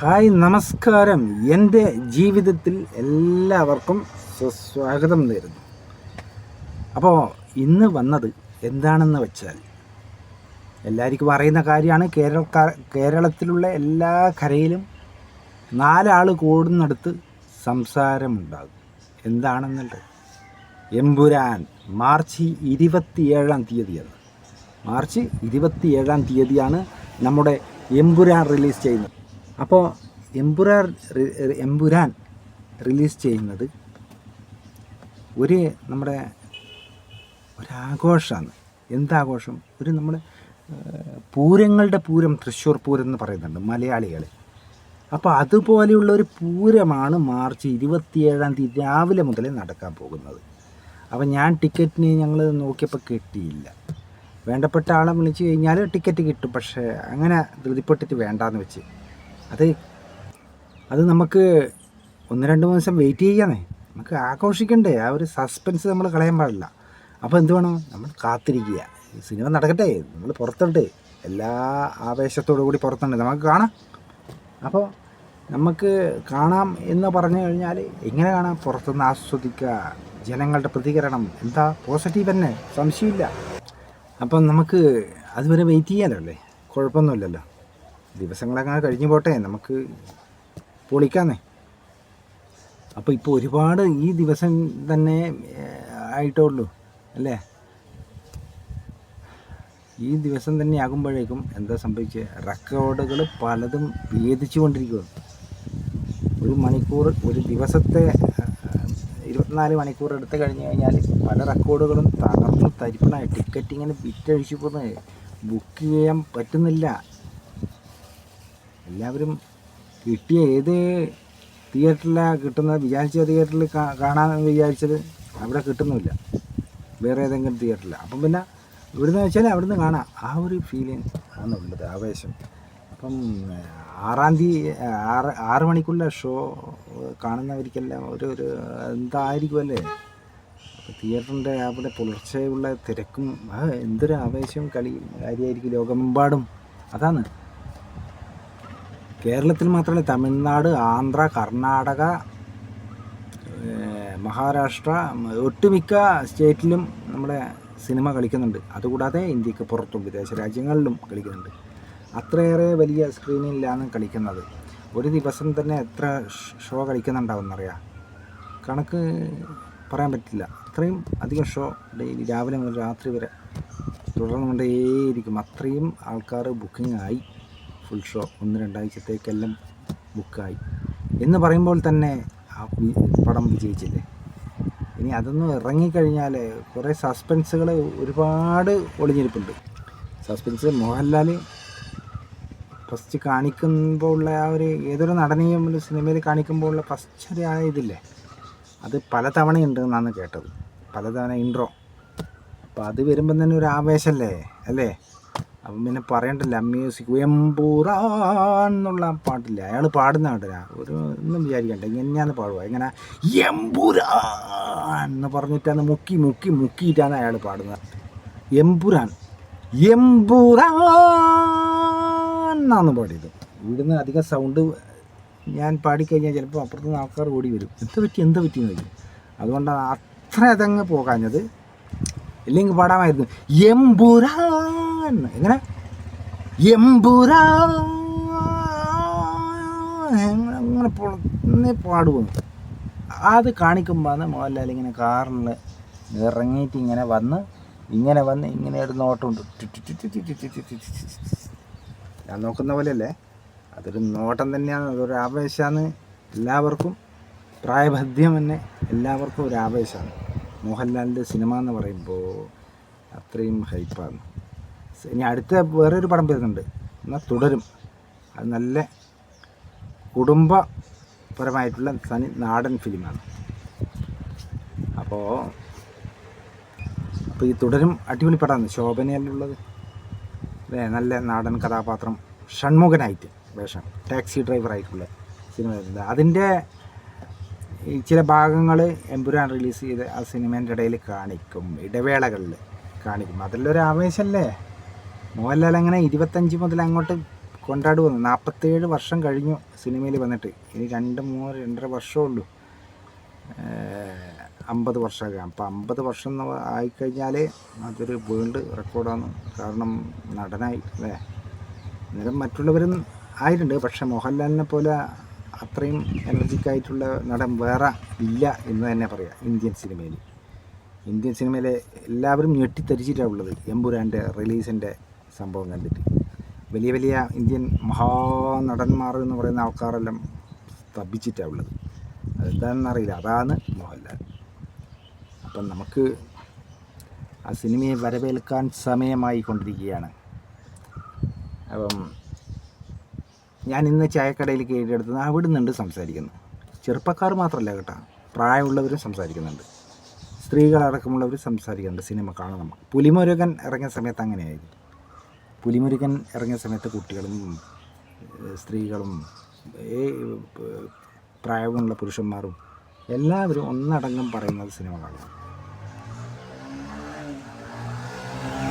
Hi നമസ്കാരം. എന്റെ ജീവിതത്തിൽ എല്ലാവർക്കും സുസ്വാഗതം നേരുന്നു. അപ്പോൾ ഇന്ന് വന്നത് എന്താണെന്ന് വെച്ചാൽ എല്ലാവർക്കും അറിയുന്ന കാര്യമാണ്. കേരളക്കാർ കേരളത്തിലുള്ള എല്ലാ കരയിലും നാലാൾ കൂടുന്നിടത്ത് സംസാരമുണ്ടാകും. എന്താണെന്നുള്ളത്? എമ്പുരാൻ മാർച്ച് ഇരുപത്തിയേഴാം തീയതിയാണ്. മാർച്ച് ഇരുപത്തിയേഴാം തീയതിയാണ് നമ്മുടെ എമ്പുരാൻ റിലീസ് ചെയ്യുന്നത്. അപ്പോൾ എംപുരാർ എംപുരാൻ റിലീസ് ചെയ്യുന്നത് ഒരു നമ്മുടെ ഒരാഘോഷമാണ് എന്താഘോഷം? ഒരു നമ്മൾ പൂരങ്ങളുടെ പൂരം തൃശ്ശൂർ പൂരം എന്ന് പറയുന്നുണ്ട് മലയാളികൾ അപ്പോൾ അതുപോലെയുള്ള ഒരു പൂരമാണ് മാർച്ച് ഇരുപത്തിയേഴാം തീയതി രാവിലെ മുതലേ നടക്കാൻ പോകുന്നത്. അപ്പോൾ ഞാൻ ടിക്കറ്റിന് ഞങ്ങൾ നോക്കിയപ്പോൾ കിട്ടിയില്ല. വേണ്ടപ്പെട്ട ആളെ വിളിച്ച് കഴിഞ്ഞാൽ ടിക്കറ്റ് കിട്ടും. പക്ഷേ അങ്ങനെ ധൃതിപ്പെട്ടിട്ട് വേണ്ടാന്ന് വെച്ച് അത് അത് നമുക്ക് ഒന്ന് രണ്ട് മൂന്ന് ദിവസം വെയിറ്റ് ചെയ്യാന്നേ. നമുക്ക് ആഘോഷിക്കണ്ടേ. ആ ഒരു സസ്പെൻസ് നമ്മൾ കളയാൻ പാടില്ല. അപ്പോൾ എന്ത് വേണം? നമ്മൾ കാത്തിരിക്കുക. സിനിമ നടക്കട്ടെ. നമ്മൾ പുറത്തുണ്ട്. എല്ലാ ആവേശത്തോടു കൂടി പുറത്തുണ്ട്. നമുക്ക് കാണാം. അപ്പോൾ നമുക്ക് കാണാം എന്ന് പറഞ്ഞു കഴിഞ്ഞാൽ എങ്ങനെ കാണാം? പുറത്തുനിന്ന് ആസ്വദിക്കുക. ജനങ്ങളുടെ പ്രതികരണം എന്താ? പോസിറ്റീവ് തന്നെ സംശയമില്ല. അപ്പം നമുക്ക് അതുവരെ വെയിറ്റ് ചെയ്യാനല്ലേ? കുഴപ്പമൊന്നുമില്ലല്ലോ. ദിവസങ്ങളങ്ങനെ കഴിഞ്ഞു പോട്ടെ. നമുക്ക് പൊളിക്കാന്നേ. അപ്പോൾ ഇപ്പോൾ ഒരുപാട് ഈ ദിവസം തന്നെ ആയിട്ടുള്ളൂ അല്ലേ? ഈ ദിവസം തന്നെ ആകുമ്പോഴേക്കും എന്താ സംഭവിച്ചത് റെക്കോർഡുകൾ പലതും ഭേദിച്ചു കൊണ്ടിരിക്കുകയാണ് ഒരു മണിക്കൂർ ഒരു ദിവസത്തെ ഇരുപത്തിനാല് മണിക്കൂർ എടുത്ത് കഴിഞ്ഞ് കഴിഞ്ഞാൽ പല റെക്കോർഡുകളും തകർന്ന് തരിപ്പണായി. ടിക്കറ്റ് ഇങ്ങനെ വിറ്റഴിച്ചു പോകുന്നത് ബുക്ക് ചെയ്യാൻ പറ്റുന്നില്ല. എല്ലാവരും കിട്ടിയ ഏത് തിയേറ്ററിലാണ് കിട്ടുന്നത്? വിചാരിച്ച തിയേറ്ററിൽ കാണാമെന്ന് വിചാരിച്ചത് അവിടെ കിട്ടുന്നില്ല വേറെ ഏതെങ്കിലും തിയേറ്ററിൽ അപ്പം പിന്നെ ഇവിടുന്ന് വെച്ചാൽ അവിടുന്ന് കാണാം. ആ ഒരു ഫീലിംഗ് ആണുള്ളത് ആവേശം. അപ്പം ആറാം തീയതി ആറ് ആറ് മണിക്കുള്ള ഷോ കാണുന്നവർക്കെല്ലാം ഒരു ഒരു എന്തായിരിക്കുമല്ലേ തിയേറ്ററിന്റെ അവിടെ പുലർച്ചെയുള്ള തിരക്കും എന്തൊരു ആവേശവും കളി കാര്യമായിരിക്കും ലോകമെമ്പാടും. അതാണ് കേരളത്തിൽ മാത്രമല്ല തമിഴ്നാട് ആന്ധ്ര കർണാടക മഹാരാഷ്ട്ര ഒട്ടുമിക്ക സ്റ്റേറ്റിലും നമ്മുടെ സിനിമ കളിക്കുന്നുണ്ട്. അതുകൂടാതെ ഇന്ത്യയ്ക്ക് പുറത്തും വിദേശ രാജ്യങ്ങളിലും കളിക്കുന്നുണ്ട്. അത്രയേറെ വലിയ സ്ക്രീനിലാണ് കളിക്കുന്നത്. ഒരു ദിവസം തന്നെ എത്ര ഷ് കളിക്കുന്നുണ്ടാവുമെന്നറിയാം കണക്ക് പറയാൻ പറ്റില്ല. അത്രയും അധികം ഷോ ഡെയിലി രാവിലെ മുതൽ രാത്രി വരെ തുടർന്നുകൊണ്ടേയിരിക്കും. അത്രയും ആൾക്കാർ ബുക്കിംഗ് ആയി ഫുൾ ഷോ ഒന്ന് രണ്ടാഴ്ചത്തേക്കെല്ലാം ബുക്കായി എന്ന് പറയുമ്പോൾ തന്നെ ആ പടം വിജയിച്ചില്ലേ? ഇനി അതൊന്നും ഇറങ്ങിക്കഴിഞ്ഞാൽ കുറേ സസ്പെൻസുകൾ ഒരുപാട് ഒളിഞ്ഞിരിപ്പുണ്ട്. സസ്പെൻസ് മോഹൻലാൽ ഫസ്റ്റ് കാണിക്കുമ്പോൾ ഉള്ള ആ ഒരു ഏതൊരു നടനെയും ഒരു സിനിമയിൽ കാണിക്കുമ്പോൾ ഉള്ള ഫസ്റ്റ് ഒരു ആ ഇതില്ലേ? അത് പലതവണയുണ്ട് എന്നാണ് കേട്ടത്. പലതവണ ഇൻട്രോ അപ്പോൾ അത് വരുമ്പം തന്നെ ഒരു ആവേശമല്ലേ അല്ലേ? അപ്പം പിന്നെ പറയണ്ടല്ല മ്യൂസിക് എമ്പൂറാൻ എന്നുള്ള പാട്ടില്ല? അയാൾ പാടുന്ന കേട്ടില്ല ഒരു ഒന്നും വിചാരിക്കണ്ട ഇങ്ങനെയാന്ന് പാടുക. ഇങ്ങനെ എമ്പുരാൻ എന്ന് പറഞ്ഞിട്ടാണ് മുക്കി മുക്കി മുക്കിയിട്ടാണ് അയാൾ പാടുന്നത്. എമ്പുരാൻ എമ്പുരാൻ എന്നാണ് പാടിയത്. ഇവിടുന്ന് അധികം സൗണ്ട് ഞാൻ പാടിക്കഴിഞ്ഞാൽ ചിലപ്പോൾ അപ്പുറത്തുനിന്ന് ആൾക്കാർ ഓടി വരും. എന്ത് പറ്റി എന്ത് പറ്റി? എന്ന് ചോദിക്കും. അതുകൊണ്ടാണ് അത്ര അതങ്ങ് പോകാഞ്ഞത്. ഇല്ലെങ്കിൽ പാടാമായിരുന്നു. എമ്പുരാൻ തന്നെ ഇങ്ങനെ എമ്പുരാ അങ്ങനെ പുറത്തുനിന്ന് പാടുവന്നു അത് കാണിക്കുമ്പോഴാണ് മോഹൻലാൽ ഇങ്ങനെ കാറിൽ ഇറങ്ങിയിട്ട് ഇങ്ങനെ വന്ന് ഇങ്ങനെ വന്ന് ഇങ്ങനെ ഒരു നോട്ടമുണ്ട് ഞാൻ നോക്കുന്ന പോലെയല്ലേ അതൊരു നോട്ടം തന്നെയാണ് അതൊരു ആവേശമാണ് എല്ലാവർക്കും പ്രായബദ്ധ്യം തന്നെ എല്ലാവർക്കും ഒരു ആവേശമാണ് മോഹൻലാലിന്റെ സിനിമ എന്ന് പറയുമ്പോൾ അത്രയും ഹൈപ്പാണ് ഇനി അടുത്ത വേറൊരു പടം വരുന്നുണ്ട്. എന്നാൽ തുടരും. അത് നല്ല കുടുംബപരമായിട്ടുള്ള സനി നാടൻ ഫിലിമാണ്. അപ്പോൾ അപ്പോൾ ഈ തുടരും അടിപൊളി പടമാണ്. ശോഭനയിലുള്ളത്. അല്ലേ? നല്ല നാടൻ കഥാപാത്രം. ഷൺമുഖനായിട്ട് വേഷം. ടാക്സി ഡ്രൈവറായിട്ടുള്ള സിനിമ വരുന്നത്. അതിന്റെ ചില ഭാഗങ്ങൾ എമ്പുരാൻ റിലീസ് ചെയ്ത് ആ സിനിമേന്റെ ഇടയിൽ കാണിക്കും. ഇടവേളകളിൽ കാണിക്കും. അതിലൊരു ആവേശമല്ലേ മോഹൻലാൽ അങ്ങനെ ഇരുപത്തഞ്ച് മുതൽ അങ്ങോട്ട് കൊണ്ടാടി വന്നു നാൽപ്പത്തേഴ് വർഷം കഴിഞ്ഞു സിനിമയിൽ വന്നിട്ട്. ഇനി രണ്ട് മൂന്ന് രണ്ടര വർഷമേ ഉള്ളൂ. അമ്പത് വർഷമൊക്കെ. അപ്പോൾ അമ്പത് വർഷം എന്ന് ആയിക്കഴിഞ്ഞാൽ അതൊരു വേൾഡ് റെക്കോർഡാണ്. കാരണം നടനായി അല്ലേ? അന്നേരം മറ്റുള്ളവരും ആയിട്ടുണ്ട്. പക്ഷെ മോഹൻലാലിനെ പോലെ അത്രയും എനർജിക്കായിട്ടുള്ള നടൻ വേറെ ഇല്ല എന്ന് തന്നെ പറയാം ഇന്ത്യൻ സിനിമയിൽ. ഇന്ത്യൻ സിനിമയിലെ എല്ലാവരും ഞെട്ടിത്തരിച്ചിട്ടാണ് ഉള്ളത്. എമ്പുരാന്റെ റിലീസിന്റെ സംഭവം കണ്ടിട്ട്. വലിയ വലിയ ഇന്ത്യൻ മഹാനടന്മാർ എന്ന് പറയുന്ന ആൾക്കാരെല്ലാം സ്തഭിച്ചിട്ടാണ് ഉള്ളത്. അതെന്താണെന്നറിയില്ല അതാണ് മോഹൻലാൽ. അപ്പം നമുക്ക് ആ സിനിമയെ വരവേൽക്കാൻ സമയമായി കൊണ്ടിരിക്കുകയാണ്. അപ്പം ഞാൻ ഇന്ന് ചായക്കടയിൽ കയറിയെടുത്തത് അവിടെ നിന്നുണ്ട് സംസാരിക്കുന്നു. ചെറുപ്പക്കാർ മാത്രമല്ല കേട്ടോ. പ്രായമുള്ളവരും സംസാരിക്കുന്നുണ്ട്. സ്ത്രീകളടക്കമുള്ളവർ സംസാരിക്കുന്നുണ്ട് സിനിമ കാണണം പുലിമുരുകൻ ഇറങ്ങിയ സമയത്ത് അങ്ങനെയായിരുന്നു. പുലിമുരുകൻ ഇറങ്ങിയ സമയത്ത് കുട്ടികളും സ്ത്രീകളും പ്രായമുള്ള പുരുഷന്മാരും എല്ലാവരും ഒന്നടങ്കം പറയുന്നത് സിനിമകളാണ്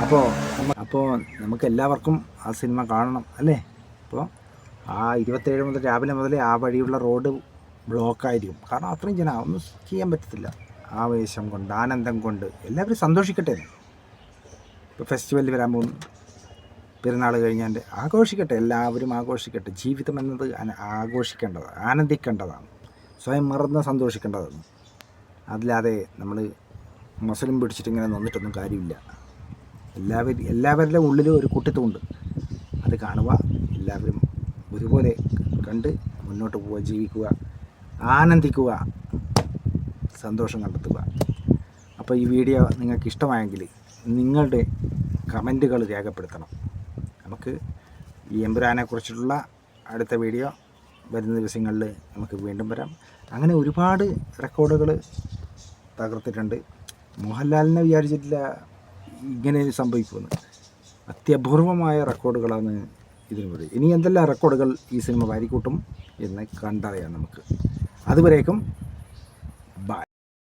അപ്പോൾ അപ്പോൾ നമുക്ക് എല്ലാവർക്കും ആ സിനിമ കാണണം അല്ലേ? അപ്പോൾ ആ ഇരുപത്തേഴ് മുതൽ രാവിലെ മുതൽ ആ വഴിയുള്ള റോഡ് ബ്ലോക്കായിരിക്കും. കാരണം അത്രയും ജനം ഒന്നും ചെയ്യാൻ പറ്റത്തില്ല. ആവേശം കൊണ്ട് ആനന്ദം കൊണ്ട് എല്ലാവരും സന്തോഷിക്കട്ടെ. ഇപ്പോൾ ഫെസ്റ്റിവലിൽ വരാൻ പോകുന്നു. പെരുന്നാൾ കഴിഞ്ഞാൽ ആഘോഷിക്കട്ടെ എല്ലാവരും ആഘോഷിക്കട്ടെ. ജീവിതം എന്നത് ആഘോഷിക്കേണ്ടത് ആഘോഷിക്കേണ്ടതാണ് ആനന്ദിക്കേണ്ടതാണ് സ്വയം മറന്ന് സന്തോഷിക്കേണ്ടതാണ്. അതില്ലാതെ നമ്മൾ മുസ്ലിം പിടിച്ചിട്ട് ഇങ്ങനെ നിന്നിട്ടൊന്നും കാര്യമില്ല. എല്ലാവരും എല്ലാവരുടെ ഉള്ളിലും ഒരു കുട്ടിത്തമുണ്ട് അത് കാണുക എല്ലാവരും ഒരുപോലെ കണ്ട് മുന്നോട്ട് പോവുക ജീവിക്കുക ആനന്ദിക്കുക സന്തോഷം കണ്ടെത്തുക. അപ്പോൾ ഈ വീഡിയോ നിങ്ങൾക്ക് ഇഷ്ടമായെങ്കിൽ നിങ്ങളുടെ കമന്റുകൾ രേഖപ്പെടുത്തണം. നമുക്ക് ഈ എമ്പുരാനെക്കുറിച്ചിട്ടുള്ള അടുത്ത വീഡിയോ വരുന്ന ദിവസങ്ങളിൽ നമുക്ക് വീണ്ടും വരാം. അങ്ങനെ ഒരുപാട് റെക്കോർഡുകൾ തകർത്തിട്ടുണ്ട്. മോഹൻലാലിനെ വിചാരിച്ചിട്ടില്ല ഇങ്ങനെ സംഭവിക്കുമെന്ന്. അത്യപൂർവമായ റെക്കോർഡുകളാണ് ഇതിന് പറയും ഇനി എന്തെല്ലാം റെക്കോർഡുകൾ ഈ സിനിമ വാരിക്കൂട്ടും എന്ന് കണ്ടറിയാം നമുക്ക്. അതുവരേക്കും